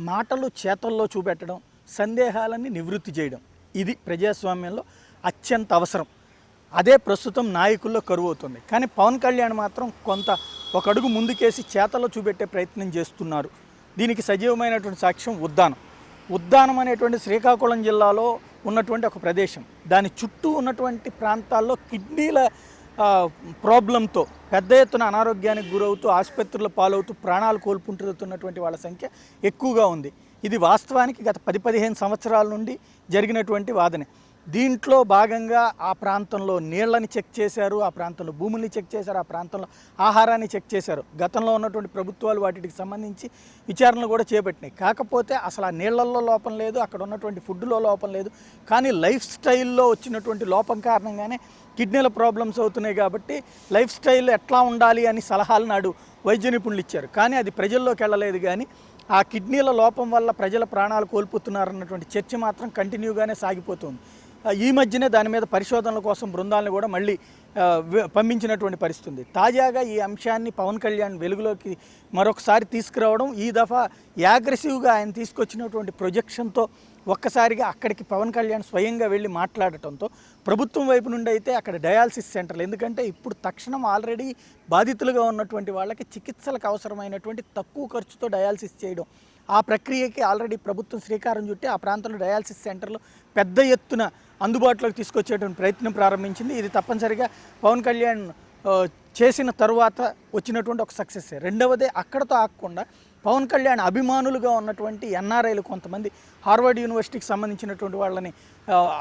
మాటలు చేతల్లో చూపెట్టడం సందేహాలన్నీ నివృత్తి చేయడం. ఇది ప్రజాస్వామ్యంలో అత్యంత అవసరం. అదే ప్రస్తుతం నాయకుల్లో కరువు అవుతుంది. కానీ పవన్ కళ్యాణ్ మాత్రం కొంత ఒక అడుగు ముందుకేసి చేతల్లో చూపెట్టే ప్రయత్నం చేస్తున్నారు. దీనికి సజీవమైనటువంటి సాక్ష్యం ఉద్దానం. ఉద్దానం అనేటువంటి శ్రీకాకుళం జిల్లాలో ఉన్నటువంటి ఒక ప్రదేశం. దాని చుట్టూ ఉన్నటువంటి ప్రాంతాల్లో కిడ్నీల ప్రాబ్లంతో పెద్ద ఎత్తున అనారోగ్యానికి గురవుతూ ఆసుపత్రుల పాలవుతూ ప్రాణాలు కోల్పుంటున్నటువంటి వాళ్ళ సంఖ్య ఎక్కువగా ఉంది. ఇది వాస్తవానికి గత పది పదిహేను సంవత్సరాల నుండి జరిగినటువంటి వాదనే. దీంట్లో భాగంగా ఆ ప్రాంతంలో నీళ్ళని చెక్ చేశారు ఆ ప్రాంతంలో భూముల్ని చెక్ చేశారు ఆ ప్రాంతంలో ఆహారాన్ని చెక్ చేశారు. గతంలో ఉన్నటువంటి ప్రభుత్వాలు వాటికి సంబంధించి విచారణలు కూడా చేపట్టినాయి. కాకపోతే అసలు ఆ నీళ్ళల్లో లోపం లేదు అక్కడ ఉన్నటువంటి ఫుడ్లో లోపం లేదు. కానీ లైఫ్ స్టైల్లో వచ్చినటువంటి లోపం కారణంగానే కిడ్నీల ప్రాబ్లమ్స్ అవుతున్నాయి కాబట్టి లైఫ్ స్టైల్ ఎట్లా ఉండాలి అని సలహాలు నాడు వైద్య నిపుణులు ఇచ్చారు. కానీ అది ప్రజల్లోకి వెళ్ళలేదు కానీ ఆ కిడ్నీల లోపం వల్ల ప్రజల ప్రాణాలు కోల్పోతున్నారన్నటువంటి చర్చ మాత్రం కంటిన్యూగానే సాగిపోతుంది. ఈ మధ్యనే దాని మీద పరిశోధనల కోసం బృందాలను కూడా మళ్ళీ పంపించినటువంటి పరిస్థితి ఉంది. తాజాగా ఈ అంశాన్ని పవన్ కళ్యాణ్ వెలుగులోకి మరొకసారి తీసుకురావడం ఈ దఫా యాగ్రెసివ్గా ఆయన తీసుకొచ్చినటువంటి ప్రొజెక్షన్తో ఒక్కసారిగా అక్కడికి పవన్ కళ్యాణ్ స్వయంగా వెళ్ళి మాట్లాడటంతో ప్రభుత్వం వైపు నుండి అయితే అక్కడ డయాలసిస్ సెంటర్లు. ఎందుకంటే ఇప్పుడు తక్షణం ఆల్రెడీ బాధితులుగా ఉన్నటువంటి వాళ్ళకి చికిత్సలకు అవసరమైనటువంటి తక్కువ ఖర్చుతో డయాలసిస్ చేయడం ఆ ప్రక్రియకి ఆల్రెడీ ప్రభుత్వం శ్రీకారం చుట్టి ఆ ప్రాంతంలో డయాలసిస్ సెంటర్లు పెద్ద ఎత్తున అందుబాటులోకి తీసుకొచ్చేటువంటి ప్రయత్నం ప్రారంభించింది. ఇది తప్పనిసరిగా పవన్ కళ్యాణ్ చేసిన తరువాత వచ్చినటువంటి ఒక సక్సెస్ రెండవదే అక్కడతో ఆగకుండా పవన్ కళ్యాణ్ అభిమానులుగా ఉన్నటువంటి ఎన్ఆర్ఐలు కొంతమంది హార్వర్డ్ యూనివర్సిటీకి సంబంధించినటువంటి వాళ్ళని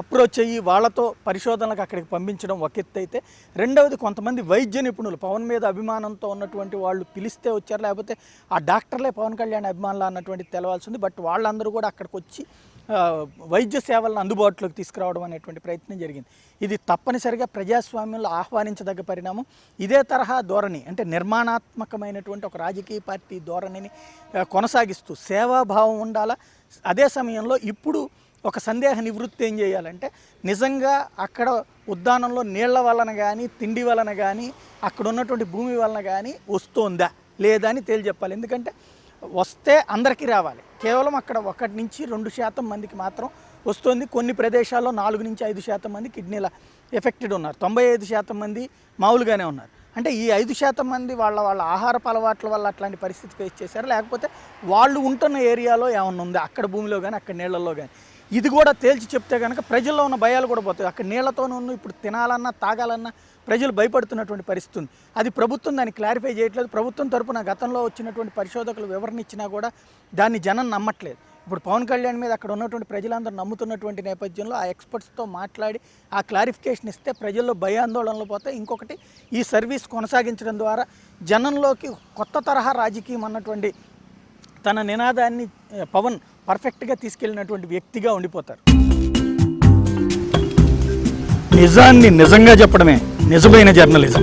అప్రోచ్ అయ్యి వాళ్ళతో పరిశోధనలకు అక్కడికి పంపించడం ఒక ఎత్తు అయితే. రెండవది కొంతమంది వైద్య నిపుణులు పవన్ మీద అభిమానంతో ఉన్నటువంటి వాళ్ళు పిలిస్తే వచ్చారు లేకపోతే ఆ డాక్టర్లే పవన్ కళ్యాణ్ అభిమానులు అన్నటువంటి తెలవాల్సి ఉంది. బట్ వాళ్ళందరూ కూడా అక్కడికి వచ్చి వైద్య సేవలను అందుబాటులోకి తీసుకురావడం అనేటువంటి ప్రయత్నం జరిగింది. ఇది తప్పనిసరిగా ప్రజాస్వామ్యంలో ఆహ్వానించదగ్గ పరిణామం. ఇదే తరహా ధోరణి అంటే నిర్మాణాత్మకమైనటువంటి ఒక రాజకీయ పార్టీ ధోరణిని కొనసాగిస్తూ సేవాభావం ఉండాలా? అదే సమయంలో ఇప్పుడు ఒక సందేహ నివృత్తి ఏం చేయాలంటే నిజంగా అక్కడ ఉద్దానంలో నీళ్ళ వలన కానీ తిండి వలన కానీ అక్కడ ఉన్నటువంటి భూమి వలన కానీ వస్తోందా? లేదా అని తేల్చెప్పాలి. ఎందుకంటే వస్తే అందరికీ రావాలి. కేవలం అక్కడ ఒకటి నుంచి రెండు శాతం మందికి మాత్రం వస్తుంది. కొన్ని ప్రదేశాల్లో నాలుగు నుంచి ఐదు శాతం మంది కిడ్నీల ఎఫెక్టెడ్ ఉన్నారు. తొంభై ఐదు శాతం మంది మామూలుగానే ఉన్నారు. అంటే ఈ ఐదు శాతం మంది వాళ్ళ వాళ్ళ ఆహారపు అలవాట్ల వల్ల అట్లాంటి పరిస్థితి ఫేస్ చేశారు? లేకపోతే వాళ్ళు ఉంటున్న ఏరియాలో ఏమన్నా ఉందా? అక్కడ భూమిలో కానీ అక్కడ నీళ్ళల్లో కానీ ఇది కూడా తేల్చి చెప్తే కనుక ప్రజల్లో ఉన్న భయాలు కూడా పోతాయి. అక్కడ నీళ్ళతోనూ ఇప్పుడు తినాలన్నా తాగాలన్నా ప్రజలు భయపడుతున్నటువంటి పరిస్థితి ఉంది. అది ప్రభుత్వం దాన్ని క్లారిఫై చేయట్లేదు. ప్రభుత్వం తరపున గతంలో వచ్చినటువంటి పరిశోధకులు వివరణ ఇచ్చినా కూడా దాన్ని జనం నమ్మట్లేదు. ఇప్పుడు పవన్ కళ్యాణ్ మీద అక్కడ ఉన్నటువంటి ప్రజలందరూ నమ్ముతున్నటువంటి నేపథ్యంలో ఆ ఎక్స్పర్ట్స్తో మాట్లాడి ఆ క్లారిఫికేషన్ ఇస్తే ప్రజల్లో భయాందోళనలు పోతే ఇంకొకటి ఈ సర్వీస్ కొనసాగించడం ద్వారా జనంలోకి కొత్త తరహా రాజకీయం అన్నటువంటి తన నినాదాన్ని పవన్ పర్ఫెక్ట్గా తీసుకెళ్ళినటువంటి వ్యక్తిగా ఉండిపోతారు. నిజాన్ని నిజంగా చెప్పడమే నిజమైన జర్నలిజం.